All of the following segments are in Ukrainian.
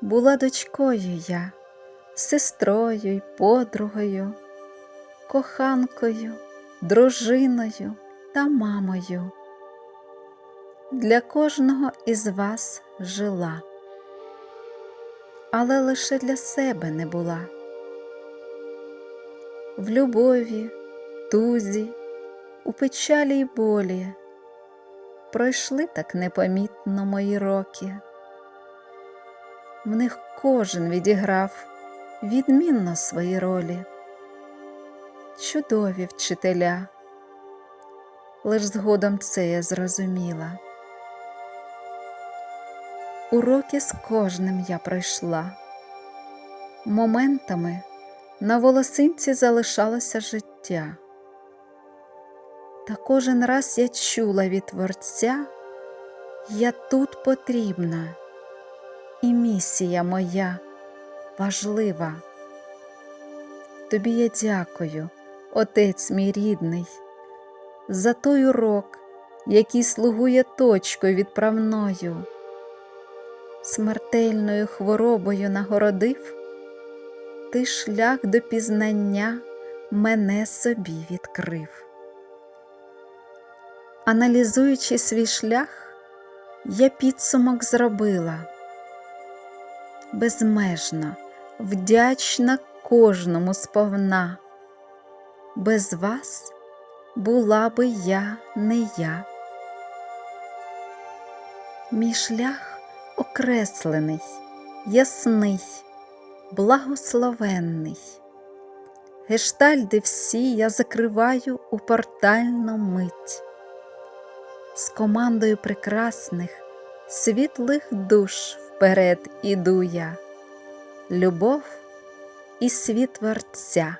Була дочкою я, сестрою й подругою, коханкою, дружиною та мамою. Для кожного із вас жила, але лише для себе не була. В любові, тузі, у печалі й болі пройшли так непомітно мої роки. В них кожен відіграв відмінно свої ролі, чудові вчителя, лиш згодом це я зрозуміла. Уроки з кожним я пройшла, моментами на волосинці залишалося життя. Та кожен раз я чула від Творця, я тут потрібна, і місія моя важлива. Тобі я дякую, Отець мій рідний, за той урок, який слугує точкою відправною, смертельною хворобою нагородив, ти шлях до пізнання мене собі відкрив. Аналізуючи свій шлях, я підсумок зробила безмежно, вдячна кожному сповна. Без вас була би я не я. Мій шлях окреслений, ясний, благословенний. Гештальди всі я закриваю у портальну мить з командою прекрасних, світлих душ вперед іду я, любов і світ Творця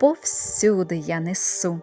повсюди я несу.